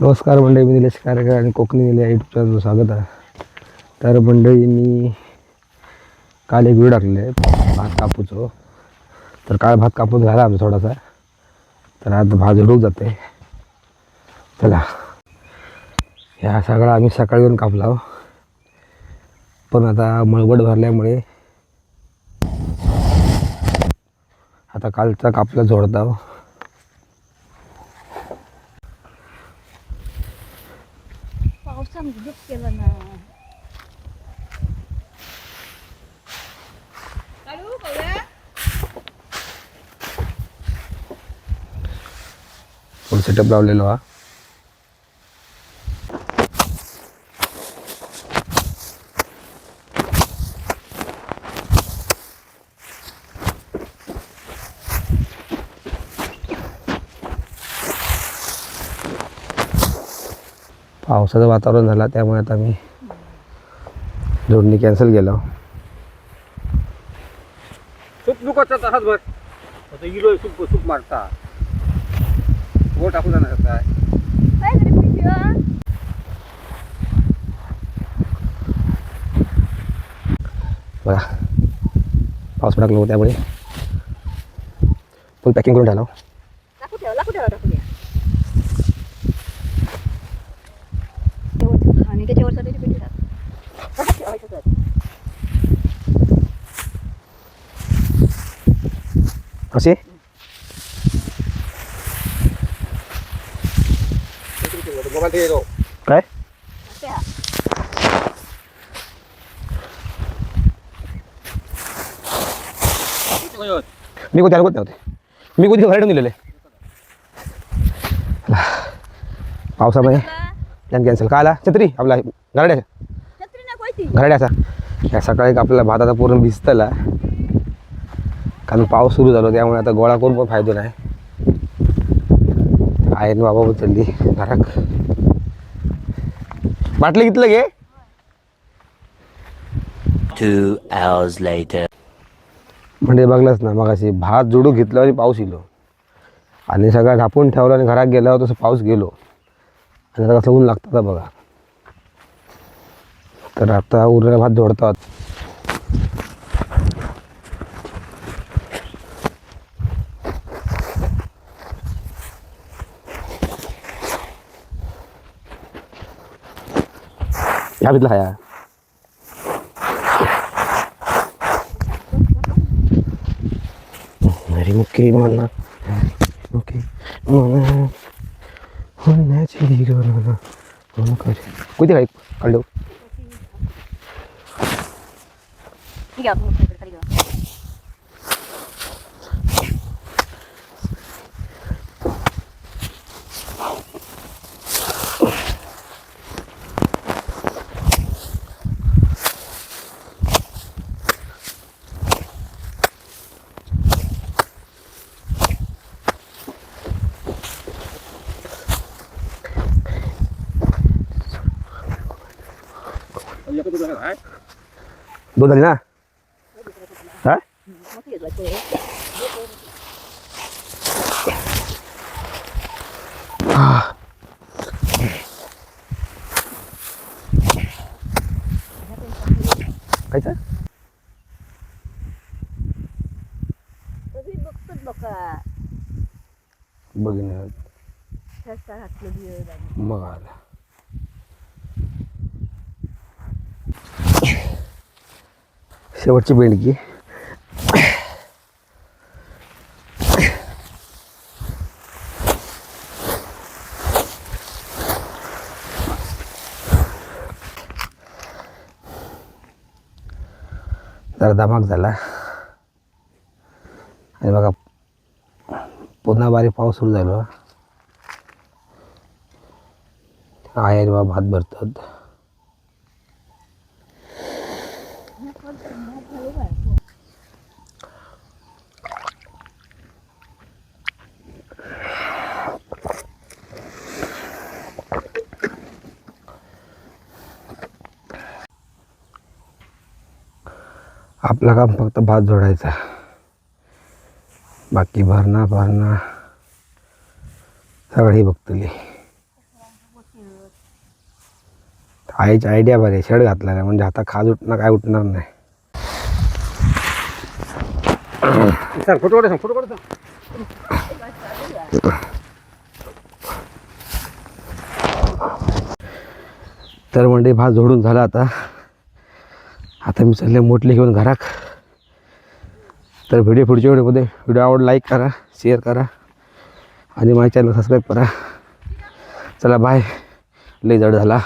नमस्कार मंडळी मी निलेश कारकर आणि कोकणी निले या यूट्यूब चॅनलचं स्वागत आहे. तर मंडळी मी काल एक व्हिडिओ टाकले भात कापूचो. तर काल भात कापून झाला आमचा थोडासा. तर आज भात झुडूक जाते. चला. ह्या सगळा आम्ही सकाळी येऊन कापला हो. पण आता मळबड भरल्यामुळे आता कालचा कापला जोडता हो. हो. पावसानं केलं ना काढू कवड्या? फुल सेटअप लावलेलो हा पावसाचं वातावरण झालं त्यामुळे आता मी जोडणी कॅन्सल केलं. सूप नुकोचा तसाच बस आता इलो सूप सूप मारता. वर टाकून जाणार काय? बघा पाऊस पडकलो होता त्यामुळे. फुल पॅकिंग करून ठेवलं त्याच्यावर सगळ्याची पिशवी टाक. कसे काय. मी कोणत्या कोणत्या होते मी कोणती घराडून दिलेले पावसामुळे तुला प्लॅन कॅन्सल का आला? छत्री? आपला घराड्याचा. घराड्याचा या सकाळी आपल्याला भात आता पूर्ण भिजतला. कारण पाऊस सुरू झालो त्यामुळे आता गोळा करून पण फायदो नाही. आहे ना बाबा उचलली घराक. बाटलं घेतलं घे Two hours later. म्हणजे बघलंच ना मग अशी भात जोडू घेतलं आणि पाऊस इलो. आणि सगळं झापून ठेवलं आणि घरात गेल्यावर तसं पाऊस गेलो. आणि आता कसं ऊन लागतं आता बघा. तर आता उरलेला भात जोडतात. ह्या भितला ह्या. अरे मुख्य म्हणा मुख्य કોને ચીડી ગયો કોણ કરે કુદી કઈ કાઢ લો 이게 아픈 거 काय दोन झाली ना हा मोठी घेतला ते. कायचं तरी बघतोच बघा. बघीन ठसा घातलं बिळ बाई. मग शेवटची बेंडकी जरा धमाक झाला. आणि बघा पुन्हा बारीक पाऊस सुरू झालो. आहे बाबा भात भरतात. आपलं काम फक्त भात जोडायचा. बाकी भरणा भरणा सगळी बघतली. आईची आयडिया बरी शेड घातला नाही म्हणजे आता खाज उठणार काय उठणार नाही. सर फोटो काढ फोटो काढ तर म्हणजे भात झोडून झाला आता. आता मी चालले मोठले घेऊन घराक तर व्हिडिओ पुढच्या व्हिडिओमध्ये व्हिडिओ आवड लाईक करा शेअर करा आणि माझ्या चॅनल सबस्क्राईब करा. चला बाय लई जड झाला.